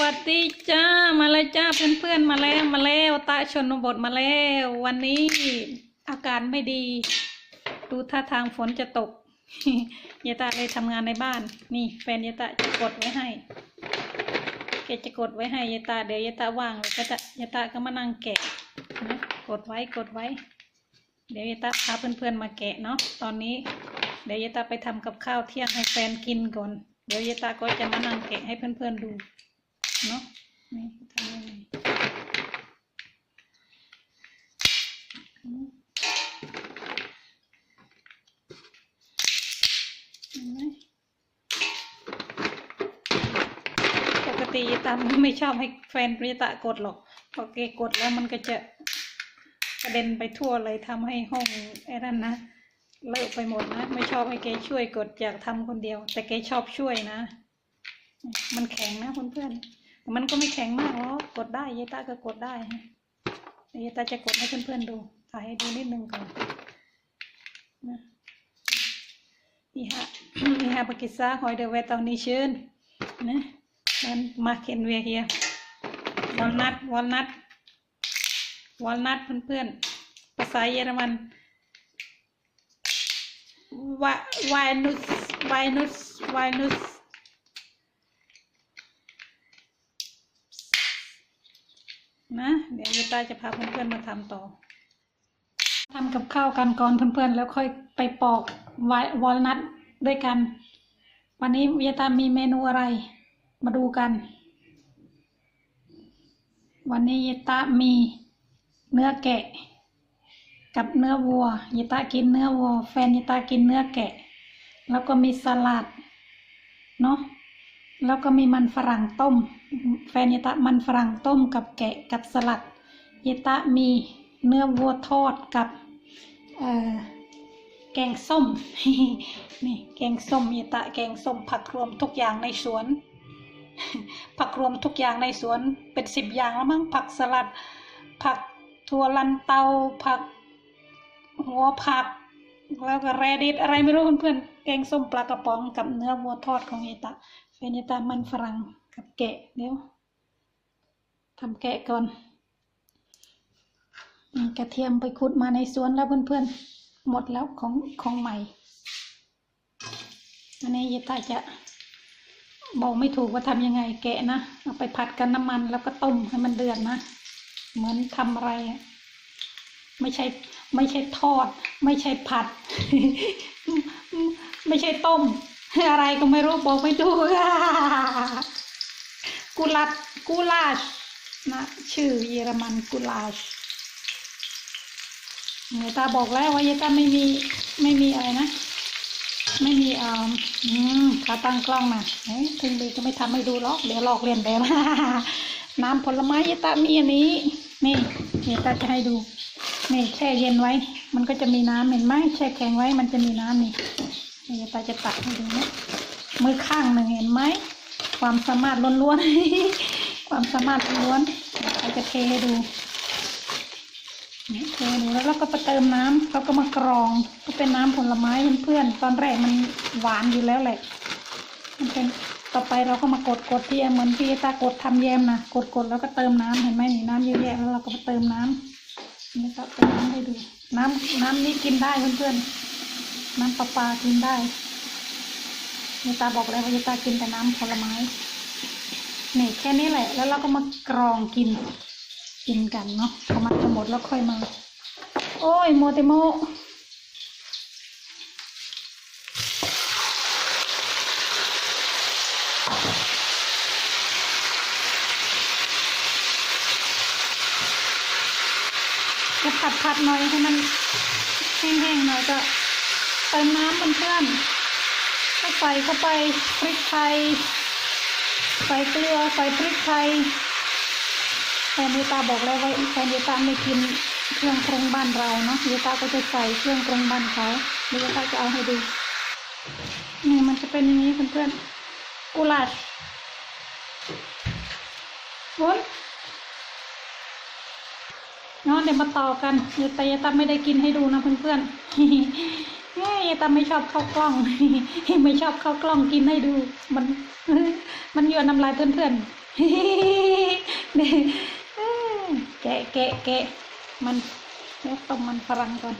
วัสดีจ้ามาเลยจ้าเพื่อนๆมาแล้วมาแล้วตาชนบทมาแล้ว วันนี้อากาศไม่ดี ดูท่าทางฝนจะตกยายตาเลยทำงานในบ้าน นี่แฟนยายตาจะกดไว้ให้แกจะกดไว้ให้ยายตาเดี๋ยวยายตาว่างเลยก็จะยายตาก็มานั่งแกะนะกดไว้กดไว้ เดี๋ยวยายตาพาเพื่อนๆมาแกะเนาะตอนนี้ เดี๋ยวยายตาไปทำกับข้าวเที่ยงให้แฟนกินก่อน เดี๋ยวยายตาก็จะมานั่งแกะให้เพื่อนๆดู เนาะนี่ทำยังไงปกติยายตาไม่ชอบให้แฟนยตากดหรอกพอแกกดแล้วมันก็จะกระเด็นไปทั่วเลยทำให้ห้องไอ้นั่นนะเลอะไปหมดนะ ไม่ชอบให้แกช่วยกดอยากทำคนเดียว แต่แกชอบช่วยนะ มันแข็งนะเพื่อนๆ มันก็ไม่แข็งมากหรอกกดได้ยายตาก็กดได้ฮะเยายตาจะกดให้เพื่อนๆดู ถ่ายให้ดูนิดนึงก่อนนะนี่ฮะนี่ฮะปากิซ่าหอยเดอเวตอนนี้เชิญนะมันมาเข็นเวียเฮียวอลนัทวอลนัทวอลนัทเพื่อนๆ ภาษาเยอรมันวาวายนุสวายนุสวายนุส นะเดี๋ยวยายตาจะพาเพื่อนๆมาทำต่อทำกับข้าวกันก่อนเพื่อนๆแล้วค่อยไปปอกไววอลนัทด้วยกัน วันนี้ยายตามีเมนูอะไร มาดูกัน วันนี้ยายตามีเนื้อแกะ กับเนื้อวัวยายตากินเนื้อวัว แฟนยายตากินเนื้อแกะ แล้วก็มีสลัดเนาะ แล้วก็มีมันฝรั่งต้ม แฟนยตะมันฝรั่งต้มกับแกะกับสลัดยตะมีเนื้อวัวทอดกับแกงส้มนี่แกงส้มยตะแกงส้มผักรวมทุกอย่างในสวน ผักรวมทุกอย่างในสวนเป็นสิบอย่างแล้วมั้งผักสลัด ผักถั่วลันเตาผักหัวผักแล้วก็แรดิตอะไรไม่รู้เพื่อนๆแกงส้มปลากระป๋องกับเนื้อวัวทอดของยตะ เป็นตามันฝรั่งกับแกะเดี๋ยวทำแกะก่อนกระเทียมไปขุดมาในสวนแล้วเพื่อนๆ หมดแล้วของของใหม่ อันนี้ยายตาจะบอกไม่ถูกว่าทำยังไงแกะนะ เอาไปผัดกันน้ำมันแล้วก็ต้มให้มันเดือดนะ เหมือนทำอะไรไม่ใช่ไม่ใช่ทอด ไม่ใช่ผัด ไม่ใช่ต้ม อะไรก็ไม่รู้บอกไม่ถูกกุลัดกุลาชนะชื่อเยอรมันกุลาชเนยตาบอกแล้วว่ายายตาไม่มีไม่มีอะไรนะ ไม่มีอ่าอืมขาตั้งกล้องนะเฮ้ยถึงดีก็ไม่ทำให้ดูหรอก เดี๋ยวหลอกเลียนแบบน้ำผลไม้ยายตามีอันนี้ นี่ยายตาจะให้ดู นี่แช่เย็นไว้ มันก็จะมีน้ำเห็นไหมแช่แข็งไว้มันจะมีน้ำนี่ นี่ตาจะตักให้ดูนะมือข้างหนึ่งเห็นไหม ความสามารถล้วนๆ ความสามารถล้วนๆยาจะเทให้ดูนี่เทให้ดูแล้วเราก็ไปเติมน้ำเราก็มากรอง ก็เป็นน้ำผลไม้เพื่อนๆ ตอนแรกมันหวานอยู่แล้วแหละ มันเป็นต่อไปเราก็มากดกดที่เหมือนที่ตากดทำแยมนะกดกดแล้วก็เติมน้ำเห็นไหมนี่น้ำเยอะแยะแล้วเราก็มาเติมน้ำนี่ก็เติมน้ำให้ดู น้ำน้ำนี้กินได้เพื่อนๆ น้ำประปลากินได้ยายตาบอกแล้วว่ายายตากินแต่น้ำผลไม้นี่แค่นี้แหละ แล้วเราก็มากรองกิน กินกันเนาะพอมันจะหมดแล้วค่อยมา โอ้ยโมเตโมจะผัดผัดหน่อยให้มันแห้งๆหน่อยก็ เติมน้ำมันเพื่อนก็ใส่เข้าไปพริกไทย ใส่เกลือใส่พริกไทยแฟนนิตาบอกแล้วว่าแฟนนิตาไม่กินเครื่องปรุงบ้านเราเนาะนิตาก็จะใส่เครื่องปรุงบ้านเขาเดี๋ยวนิตาจะเอาให้ดูนี่มันจะเป็นอย่างนี้เพื่อนๆกุหลาบวุ้นเนาะเดี๋ยวมาต่อกันยายตายายตาไม่ได้กินให้ดูนะเพื่อนๆ เฮ้ยยายตาไม่ชอบเข้ากล้องไม่ชอบเข้ากล้องกินให้ดู มัน มันยนน้ำลายเพื่อนๆนี่เอ้ยแกะแกะแกะมันเดี๋ยวต้มมันฝรั่งก่อน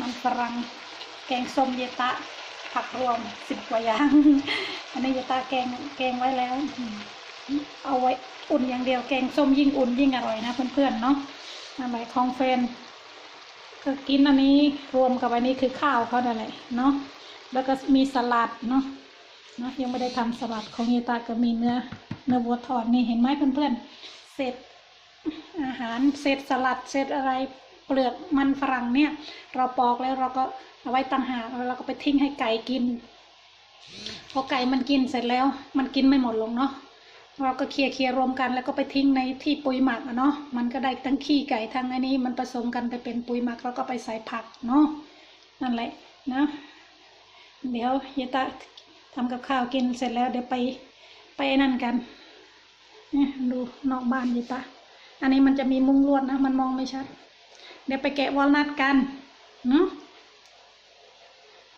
มันฝรั่งแกงส้มเยตะ ผักรวมสิบกว่าอย่าง อันนี้เยตะแกงแกงไว้แล้ว เอาไว้อุ่นอย่างเดียวแกงส้มยิ่งอุ่นยิ่งอร่อยนะเพื่อนๆเนาะนั่นแหละของเฟน ก็กินอันนี้รวมกับอันนี้คือข้าวเขานั่นแหละเนาะแล้วก็มีสลัดเนาะเนาะยังไม่ได้ทำสลัดของเยตาก็มีเนื้อเนื้อวัวทอดนี่เห็นไหมเพื่อนๆเสร็จอาหารเศษสลัดเศษอะไรเปลือกมันฝรั่งเนี่ย เราปอกแล้วเราก็เอาไว้ต่างหากแล้วเราก็ไปทิ้งให้ไก่กินพอไก่มันกินเสร็จแล้ว มันกินไม่หมดลงเนาะ เราก็เคลียร์เคลียร์รวมกัน แล้วก็ไปทิ้งในที่ปุ๋ยหมักอะเนาะมันก็ได้ทั้งขี้ไก่ทั้งอันนี้มันผสมกันไปเป็นปุ๋ยหมักแล้วก็ไปใส่ผักเนาะนั่นแหละนะเดี๋ยวเยตาทำกับข้าวกินเสร็จแล้วเดี๋ยวไปไปนั่นกันนี่ดูนอกบ้านเยตาอันนี้มันจะมีมุ้งลวดนะมันมองไม่ชัด เดี๋ยวไปแกะวอลนัทกันเนาะ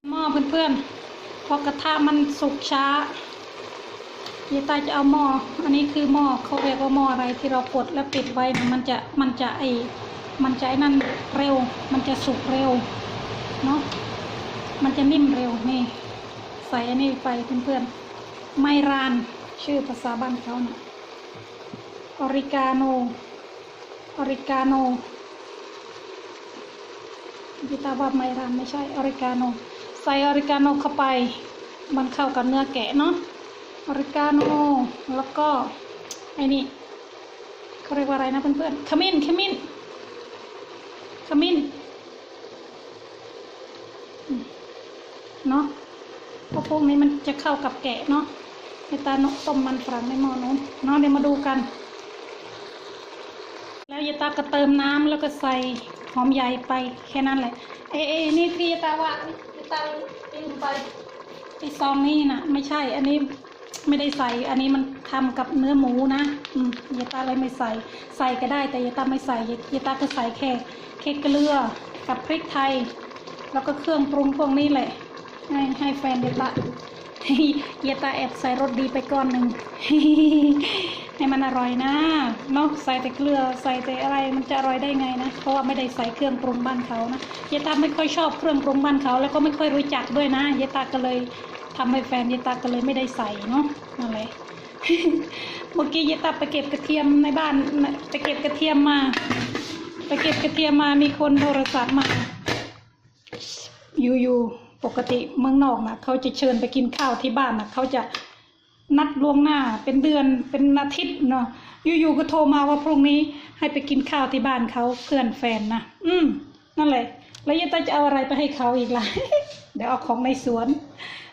หม้อเพื่อนๆเพอกระทะมันสุกช้า เยตาจะเอาหม้อ อันนี้คือหม้อเขาเรียกว่าหม้ออะไรที่เรากดแล้วปิดไว้นะมันจะมันจะไอมันจะไอ้นั่นเร็ว มันจะสุกเร็วเนาะ มันจะนิ่มเร็วนี่ ใส่อันนี้ไปเพื่อนๆ ไมรานชื่อภาษาบ้านเขาเนี่ยออริกาโน ออริกาโนพิตาว่าไมรันไม่ใช่ออริกาโน ใส่ออริกาโนเข้าไป มันเข้ากับเนื้อแกะเนาะ ออริกาโน แล้วก็ไอ้นี่เขาเรียกว่าอะไรนะเพื่อนๆขมิ้นขมิ้นขมิ้นเนาะเพราะพวกนี้มันจะเข้ากับแกะเนาะในตาโนต้มมันฝรั่งในหม้อนู้นเนาะเดี๋ยวมาดูกัน แล้วยายตาก็เติมน้ำแล้วก็ใส่หอมใหญ่ไปแค่นั้นแหละเอ้เอ้นี่ที่ยายตาว่ายายตาลืมไปไอซองนี่นะไม่ใช่ อันนี้ ไม่ได้ใส่ อันนี้มันทำกับเนื้อหมูนะอืมยายตาเลยไม่ใส่ ใส่ก็ได้แต่ยายตาไม่ใส่ยายตาก็ใส่แค่แค่เกลือกับพริกไทย แล้วก็เครื่องปรุงพวกนี้แหละ ให้ให้แฟนยายตายายตาแอบใส่รสดีไปก้อนหนึ่งให้มันอร่อยนะเนาะใส่แต่เกลือใส่แต่อะไรมันจะอร่อยได้ไงนะเพราะว่าไม่ได้ใส่เครื่องปรุงบ้านเขานะยายตาไม่ค่อยชอบเครื่องปรุงบ้านเขา แล้วก็ไม่ค่อยรู้จักด้วยนะยายตาก็เลย ทำให้แฟนยายตาก็เลยไม่ได้ใส่เนาะนั่นแหละเมื่อกี้ยายตาไปเก็บกระเทียมในบ้านไปเก็บกระเทียมมา ไปเก็บกระเทียมมามีคนโทรศัพท์มา อยู่ๆปกติเมืองนอกนะเขาจะเชิญไปกินข้าวที่บ้านนะเขาจะนัดล่วงหน้าเป็นเดือนเป็นอาทิตย์เนาะอยู่ๆก็โทรมาว่าพรุ่งนี้ให้ไปกินข้าวที่บ้านเขาเพื่อนแฟนนะอืมนั่นแหละ แล้วยายตาจะเอาอะไรไปให้เขาอีกล่ะ เดี๋ยวเอาของในสวน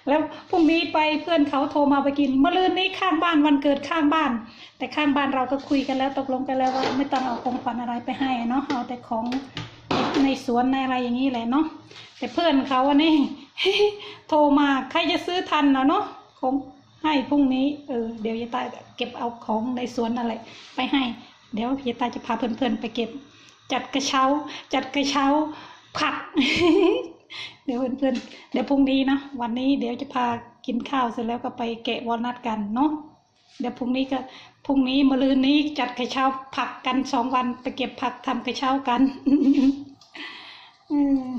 แล้วพรุ่งนี้ไปเพื่อนเขาโทรมาไปกินเมะรืนนี้ข้างบ้านวันเกิดข้างบ้าน แต่ข้างบ้านเราก็คุยกันแล้วตกลงกันแล้วว่าไม่ต้องเอาของขวัญอะไรไปให้เนาะเอาแต่ของในสวนในอะไรอย่างนี้แหละเนาะแต่เพื่อนเขาอันนี้โทรมาใครจะซื้อทันนะเนาะของให้พรุ่งนี้เออเดี๋ยวยายตาเก็บเอาของในสวนอะไรไปให้ เดี๋ยวยายตาจะพาเพื่อนๆไปเก็บ จัดกระเช้า จัดกระเช้าผัก เดี๋ยวเพื่อนๆเดี๋ยวพรุ่งนี้นะวันนี้เดี๋ยวจะพากินข้าวเสร็จแล้วก็ไปแกะวอลนัทกันเนาะเดี๋ยวพรุ่งนี้ก็พรุ่งนี้มะรืนนี้จัดกระเช้าผักกันสองวันไปเก็บผักทำกระเช้ากันอืม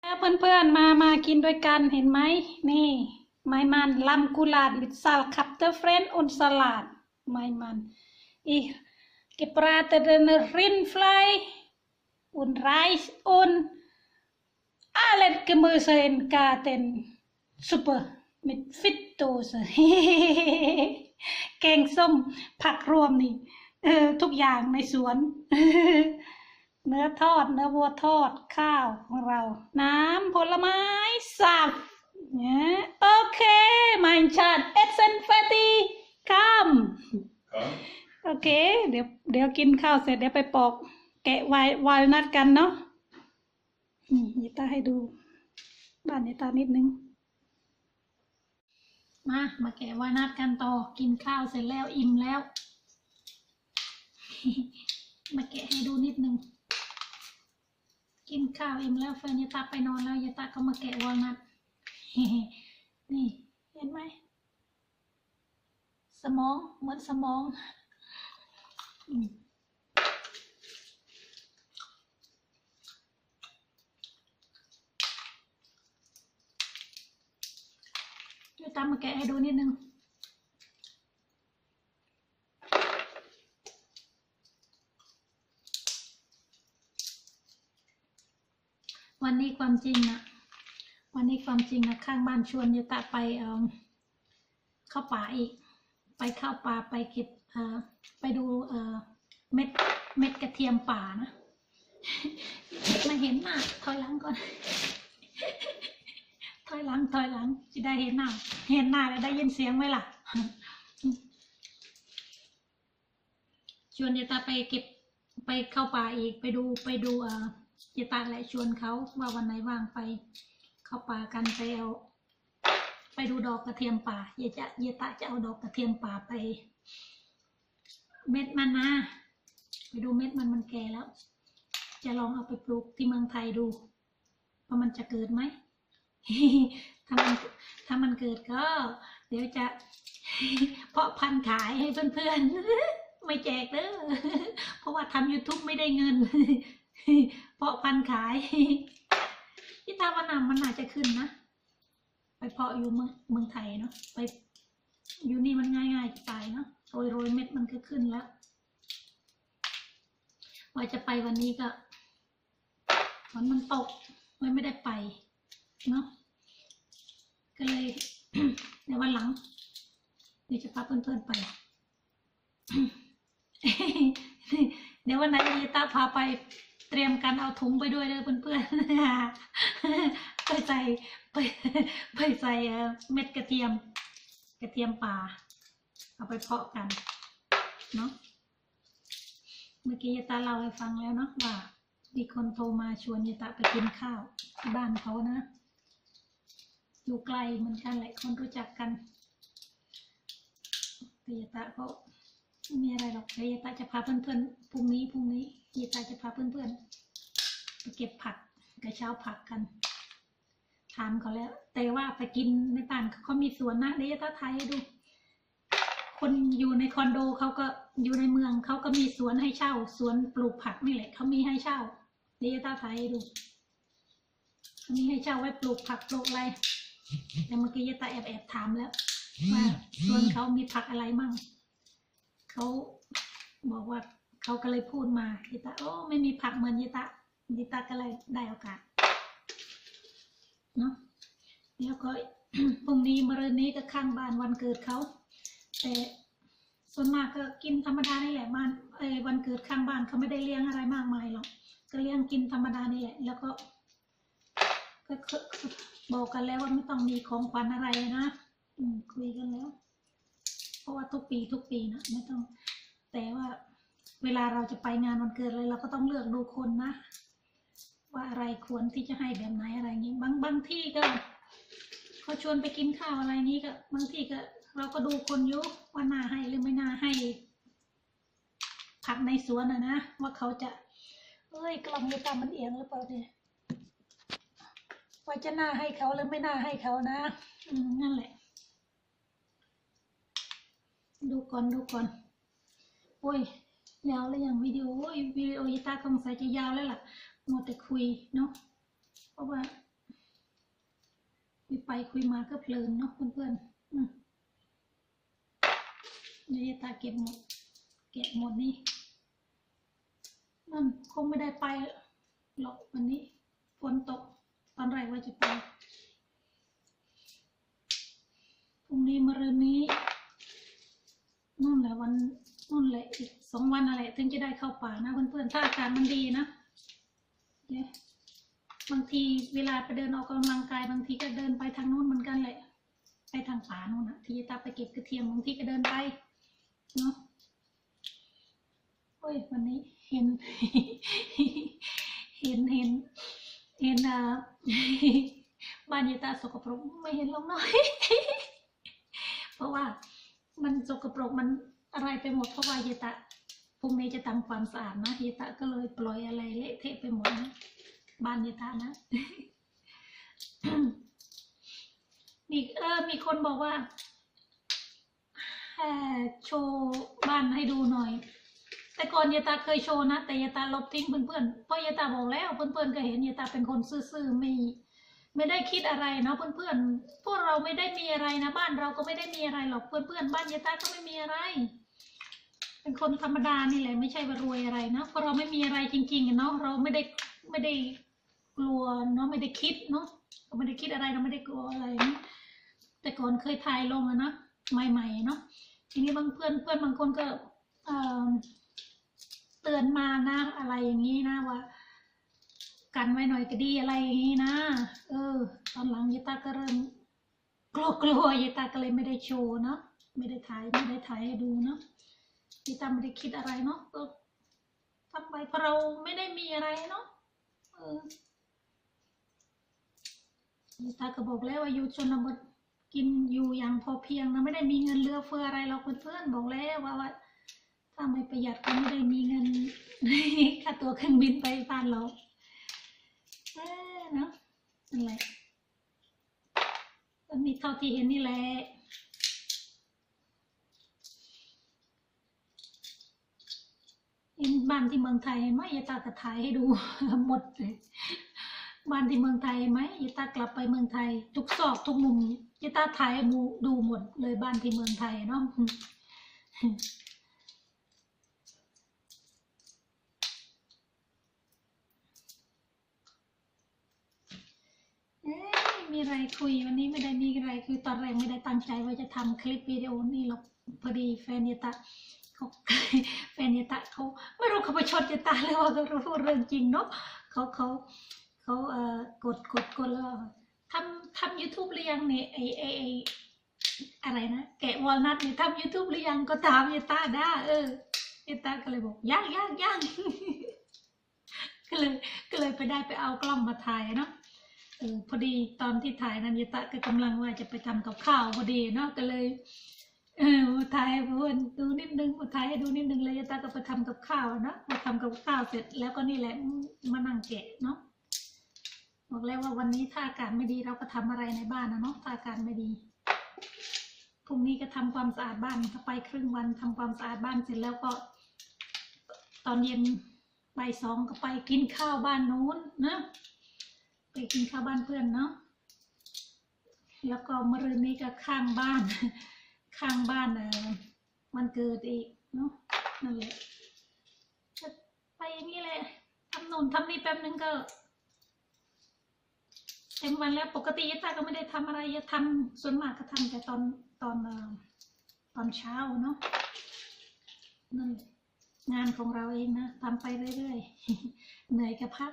แล้วเพื่อนๆมามากินด้วยกันเห็นไหมนี่ไม้มันลำกุหลาดมิซาลคัปเตอร์เฟรนอุนสลัดไม้มันอีเก็บราเตเดนรินฟลาย und Reis und alles Gemüse in Garten. Super mit Fittdose. แกงส้มผักรวมนี่เออทุกอย่างในสวน เนื้อทอด เนื้อวัวทอดข้าวของเรา น้ำผลไม้สับเนี่ยโอเคไม่ชัดเอเซนเฟตีคัม Komm. โอเค เดี๋ยวเดี๋ยวกินข้าวเสร็จเดี๋ยวไปปอก แกะไววาลนัดกันเนาะนี่ยิตาให้ดู บ้านยิตานิดนึง มามาแกะวาลนัดกันต่อ กินข้าวเสร็จแล้วอิ่มแล้ว มาแกะให้ดูนิดนึง กินข้าวอิ่มแล้วแฟนยายตาไปนอนแล้วยายตาก็มาแกะวอลนัทนี่เห็นไหมสมองเหมือนสมอง อืมเดี๋ยว ตามมาแกะให้ดูนิดนึงวันนี้ความจริงนะวันนี้ความจริงนะข้างบ้านชวนยายตะไปเออเข้าป่าอีก ไปเข้าป่าไปเก็บเออไปดูเออเม็ดเม็ดกระเทียมป่านะมาเห็นหน้าถอยหลังก่อน ถอยหลังถอยหลังจะได้เห็นหน้า เห็นหน้าแล้วได้ยินเสียงไหมล่ะ ชวนยายตาไปเก็บไปเข้าป่าอีกไปดูไปดูเอ่อยายตาและชวนเขาว่าวันไหนว่างไป เข้าป่ากันไปเอาไปดูดอกกระเทียมป่ายายจะยายตาจะเอาดอกกระเทียมป่าไป เม็ดมันนะไปดูเม็ดมันมันแก่แล้ว จะลองเอาไปปลูกที่เมืองไทยดูว่ามันจะเกิดไหม ถ้ามันถ้ามันเกิดก็ เดี๋ยวจะ เพาะพันธุ์ขายให้เพื่อนๆ ไม่แจกเด้อเพราะว่าทำ YouTube ไม่ได้เงิน เพาะพันธุ์ขายที่ตาวันนำมันอาจจะขึ้นนะ ไปเพาะอยู่เมืองเมืองไทยเนาะไปอยู่นี่มันง่ายๆจะตายเนาะโรยโรยเม็ดมันก็ขึ้นแล้วว่าจะไปวันนี้ก็ฝนมันตกเลยไม่ได้ไปเนาะ ก็เลย ในวันหลังเดี๋ยวจะพาเพื่อนๆไปเดี๋ยววันไหนลิตาพาไปเตรียมกันเอาถุงไปด้วยเลยเพื่อนๆไปใส่ไปไปใส่เม็ดกระเทียม กระเทียมป่า เอาไปเพาะกันเนาะเมื่อกี้ยายตาเล่าให้ฟังแล้วเนาะว่ามีคนโทรมาชวนยายตาไปกินข้าวที่บ้านเขานะ อยู่ไกลเหมือนกันแหละคนรู้จักกันแต่ยตาก็ไม่มีอะไรหรอกเดียตาจะพาเพื่อนๆพรุ่งนี้พรุ่งนี้ยายตาจะพาเพื่อนๆไปเก็บผักกระเช้าผักกันถามเขาแล้ว แต่ว่าไปกินในบ้านเขามีสวนนะเดี๋ยวตาไทยให้ดู คนอยู่ในคอนโดเขาก็อยู่ในเมืองเขาก็มีสวนให้เช่า สวนปลูกผักนี่แหละเขามีให้เช่าเดี๋ยวตาไทยให้ดูเขามีให้เช่าไว้ปลูกผักปลูกอะไร แต่เมื่อกี้ยายตาแอบแอบถามแล้วว่าสวนเขามีผักอะไรมั่งเขาบอกว่าเขาก็เลยพูดมายายตาโอ้ไม่มีผักเหมือนยายตายายตาก็เลยได้โอกาสเนาะแล้วก็พรุ่งนี้มะรืนนี้ก็ข้างบ้านวันเกิดเขาแต่ส่วนมากก็กินธรรมดานี่แหละบ้านเอวันเกิดข้างบ้านเขาไม่ได้เลี้ยงอะไรมากมายหรอกก็เลี้ยงกินธรรมดานี่แหละ แล้วก็ก็ บอกกันแล้วว่าไม่ต้องมีของขวัญอะไรนะอืมคุยกันแล้ว เพราะว่าทุกปีทุกปีนะไม่ต้อง แต่ว่าเวลาเราจะไปงานวันเกิดอะไรเราก็ต้องเลือกดูคนนะ ว่าอะไรควรที่จะให้แบบไหนอะไรอย่างนี้บางบางที่ก็เขาชวนไปกินข้าวอะไรนี้ก็ บางที่ก็ เราก็ดูคนยุว่าน่าให้หรือไม่น่าให้ ผักในสวนอะนะว่าเขาจะเอ้ยกล่องยาตามันเอียงหรือเปล่าเนี่ย ว่าจะน่าให้เขาหรือไม่น่าให้เขานะนั่นแหละ ดูก่อนดูก่อนโอ้ยยาวแล้วยังวิดีโอโอ้ยวิดีโอยิตาคงใส่จะยาวแล้วล่ะหมัวแต่คุยเนาะเพราะว่าคุยไปคุยมาก็เพลินเนาะเพื่อนๆยวยายตาเก็บหมดเก็บหมดนี่นั่นคงไม่ได้ไปหรอกวันนี้ฝนตก ตอนแรกว่าจะไปพรุ่งนี้มะรืนนี้นู่นแหละวันนู่นแหละอีกสองวันอะไรถึงจะได้เข้าป่านะเพื่อนๆถ้าอากาศมันดีนะเนี่ยบางทีเวลาไปเดินออกกำลังกายบางทีก็เดินไปทางนู้นเหมือนกันแหละ ไปทางป่านู่นนะที่จะตาไปเก็บกระเทียมบางทีก็เดินไปเนาะโอ้ยวันนี้เห็น เห็นเห็น เห็นอ่าบ้านยายตาสกปรกไม่เห็นลงน้อย เพราะว่ามันสกปรกมันอะไรไปหมดเพราะว่ายายตาพรุ่งนี้จะทำความสะอาดนะยายตาก็เลยปล่อยอะไรเละเทะไปหมดนะบ้านยายตานะมีเออมีคนบอกว่าเอ่อโชว์บ้านให้ดูหน่อย แต่ก่อนยายตาเคยโชว์นะ แต่ยายตาลบทิ้งเพื่อนๆเพราะยายตาบอกแล้วเพื่อนๆก็เห็นยายตาเป็นคนซื่อๆไม่ไม่ได้คิดอะไรเนาะเพื่อนๆพวกเราไม่ได้มีอะไรนะบ้านเราก็ไม่ได้มีอะไรหรอกเพื่อนๆบ้านยายตาก็ไม่มีอะไร เป็นคนธรรมดานี่แหละไม่ใช่ว่ารวยอะไรนะเพราะเราไม่มีอะไรจริงๆเนาะเราไม่ได้ไม่ได้กลัวเนาะไม่ได้คิดเนาะเราไม่ได้คิดอะไรเราไม่ได้กลัวอะไรนะแต่ก่อนเคยถ่ายลงอะนะใหม่ๆเนาะทีนี้บางเพื่อนเพื่อนบางคนก็เอ่อ เตือนมานะอะไรอย่างนี้นะว่า กันไว้หน่อยก็ดีอะไรอย่างนี้นะ เออ ตอนหลังยายตาก็เริ่มกลัวกลัวยายตาก็เลยไม่ได้โชว์เนาะไม่ได้ถ่ายไม่ได้ถ่ายให้ดูเนาะพี่ตาไม่ได้คิดอะไรเนาะก็ทำไปเพราะเราไม่ได้มีอะไรเนาะเออพี่ตาก็บอกแล้วว่าอยู่ชนบทกินอยู่อย่างพอเพียงนะไม่ได้มีเงินเหลือเฟืออะไรเราเพื่อนๆบอกแล้วว่าว่า ถ้าไม่ประหยัดก็ไม่ได้มีเงินค่าตัวเครื่องบินไปบ้านเราเออเนาะนั่นแหละก็มีเท่าที่เห็นนี่แหละเห็นบ้านที่เมืองไทยไหมยายตากระถ่ายให้ดูหมดเลยบ้านที่เมืองไทยไหมยายตากลับไปเมืองไทย ทุกซอกทุกมุมยายตาถ่ายมูดูหมดเลยบ้านที่เมืองไทยเนาะ เอ๊ะ มีอะไรคุยวันนี้ไม่ได้มีอะไร คือตอนแรกไม่ได้ตั้งใจว่าจะทำคลิปวิดีโอนี่หรอกพอดีแฟนยายตาเขาแฟนยายตาเขาไม่รู้เขาไปชดยายตาหรือว่าเขารู้เรื่องจริงเนาะเขาเขาเขาเอ่อกดกดกดแล้วทำทำยูทูบหรือยังเนี่ยไอไอไออะไรนะแกะวอลนัทเนี่ยทำยูทูบหรือยังก็ถามยายตาได้เออยายตาก็เลยบอกยังยังยังก็เลยก็เลยไปได้ไปเอากล้องมาถ่ายเนาะ ออพอดีตอนที่ถ่ายนันยาตะก็กำลังว่าจะไปทำกับข้าวพอดีเนาะก็เลย เออถ่ายเพื่อนดูนิดนึงถ่ายให้ดูนิดนึงเลยยายตาก็ไปทำกับข้าวเนาะมาทำกับข้าวเสร็จแล้วก็นี่แหละมานั่งแกะเนาะบอกแล้วว่าวันนี้ถ้าอากาศไม่ดีเราก็ทำอะไรในบ้านนะเนาะถ้าอากาศไม่ดีพรุ่งนี้ก็ทำความสะอาดบ้านก็ไปครึ่งวันทำความสะอาดบ้านเสร็จแล้วก็ ตอนเย็นบ่ายสองก็ไปกินข้าวบ้านนู้นนะ ไปกินข้าวบ้านเพื่อนเนาะแล้วก็มรืนนี้ก็ข้างบ้าน ข้างบ้านเออมันเกิดอีกเนาะนั่นแหละก็ไปอย่างนี้แหละทำนู่นทำนี่แป๊บนึงก็เต็มวันแล้วปกติยายตาก็ไม่ได้ทำอะไรยายทำส่วนมากก็ทำแต่ตอนตอนเออตอนเช้าเนาะนั่นงานของเราเองนะทำไปเรื่อยๆเหนื่อยก็พัก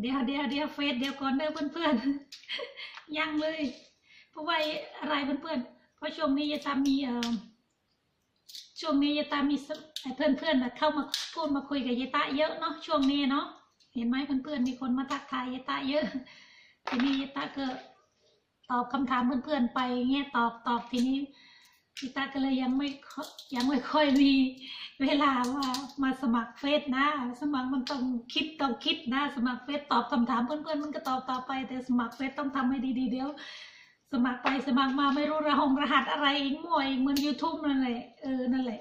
เดี๋ยวเดี๋ยวเดี๋ยวเฟซเดี๋ยวก่อนเด้อเพื่อนๆยังเลย เพราะว่าอะไรเพื่อนๆเพราะช่วงนี้ยายตามีเอ่อช่วงนี้ยาตามีเพื่อนเพื่อนเข้ามาพูดมาคุยกับยาตาเยอะเนาะช่วงนี้เนาะเห็นไหมเพื่อนๆมีคนมาทักทายยาตาเยอะทีนี้ยาตาก็ตอบคำถามเพื่อนๆไปเงี้ยตอบตอบทีนี้ ยายตาก็เลยยังไม่ยังไม่ค่อยมีเวลาว่ามาสมัครเฟซนะ สมัครมันต้องคิดต้องคิดนะ สมัครเฟซตอบคำถามเพื่อนๆมันก็ตอบต่อไป แต่สมัครเฟซต้องทำให้ดีๆเดี๋ยว สมัครไปสมัครมาไม่รู้รหงรหัสอะไรอีกมั่วอีกเหมือน YouTube นั่นแหละเออนั่นแหละ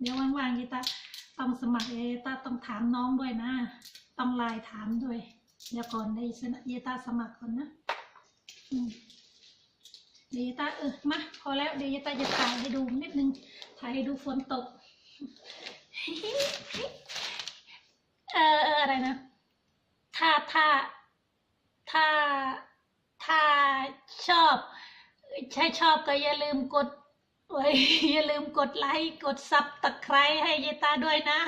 เดี๋ยวว่างๆยีตาต้องสมัครเยตาต้องถามน้องด้วยนะ ต้องไลน์ถามด้วยเดี๋ยวก่อนได้สนะเยตาสมัครก่อนนะ อืม ดี๋ยวยายตาเออมาพอแล้วเดี๋ยวยายตาจะถ่ายให้ดูนิดนึงถ่ายให้ดูฝนตกเออเอออะไรนะถ้าถ้าถ้าถ้าชอบใช่ชอบก็อย่าลืมกดไว้อย่าลืมกดไลค์กดซับตะไคร้ให้ยายตาด้วยนะ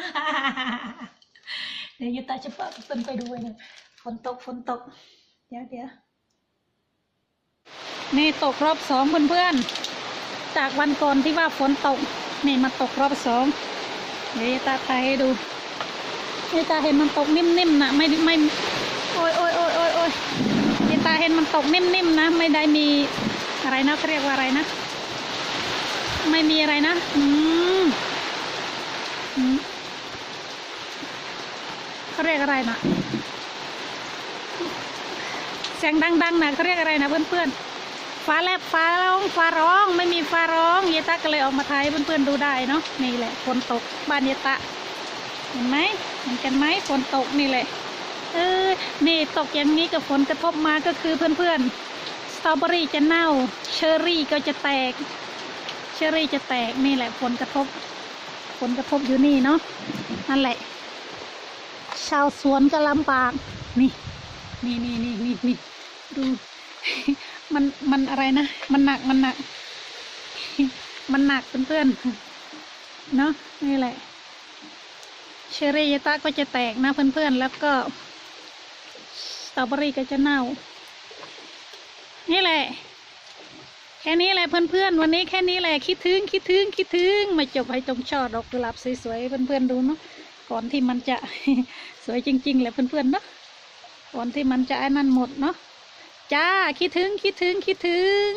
เดี๋ยวยายตาจะเปิดเป็นไปด้วยนะฝนตกฝนตก เดี๋ยวเดี๋ยว นี่ตกรอบสองเพื่อนๆ จากวันก่อนที่ว่าฝนตก นี่มาตกรอบสองเดี๋ยวยาตาถ่ายให้ดูยายตาเห็นมันตกนิ่มๆนะไม่ไม่โอ้ยโอ้ยโอ้ยโอ้ยโอ้ยยายตาเห็นมันตกนิ่มๆนะ ไม่ได้มีอะไรนะเขาเรียกว่าอะไรนะ ไม่มีอะไรนะอืมอืมเขาเรียกอะไรนะเสียงดังๆนะเขาเรียกอะไรนะเพื่อนๆ ฟ้าแลบฟ้าร้องฟ้าร้องไม่มีฟ้าร้องเยตาก็เลยออกมาถ่ายเพื่อนๆดูได้เนาะนี่แหละฝนตกบ้านเยตาเห็นไหมเห็นกันไหมฝนตกนี่แหละเออนี่ตกอย่างนี้กับฝนกระทบมาก็คือเพื่อนๆสตรอเบอรี่จะเน่า เชอร์รี่ก็จะแตก เชอร์รี่จะแตกนี่แหละฝนกระทบฝนกระทบอยู่นี่เนาะนั่นแหละ ชาวสวนก็ลำบาก นี่ นี่นี่นี่นี่นี่ดู มันมันอะไรนะ มันหนักมันหนัก มันหนักเพื่อนๆเนาะนี่แหละ เชอร์รี่ยาตาก็จะแตกนะเพื่อนๆ แล้วก็สตรอเบอรี่ก็จะเน่า นี่แหละ แค่นี้แหละเพื่อนๆ วันนี้แค่นี้แหละคิดถึงคิดถึงคิดถึงมาจบให้ตรงช่อดอกกุหลาบสวยๆเพื่อนๆดูเนาะก่อนที่มันจะสวยจริงๆแหละเพื่อนๆเนาะก่อนที่มันจะไอ้นั่นหมดเนาะ จ้า คิดถึงคิดถึงคิดถึง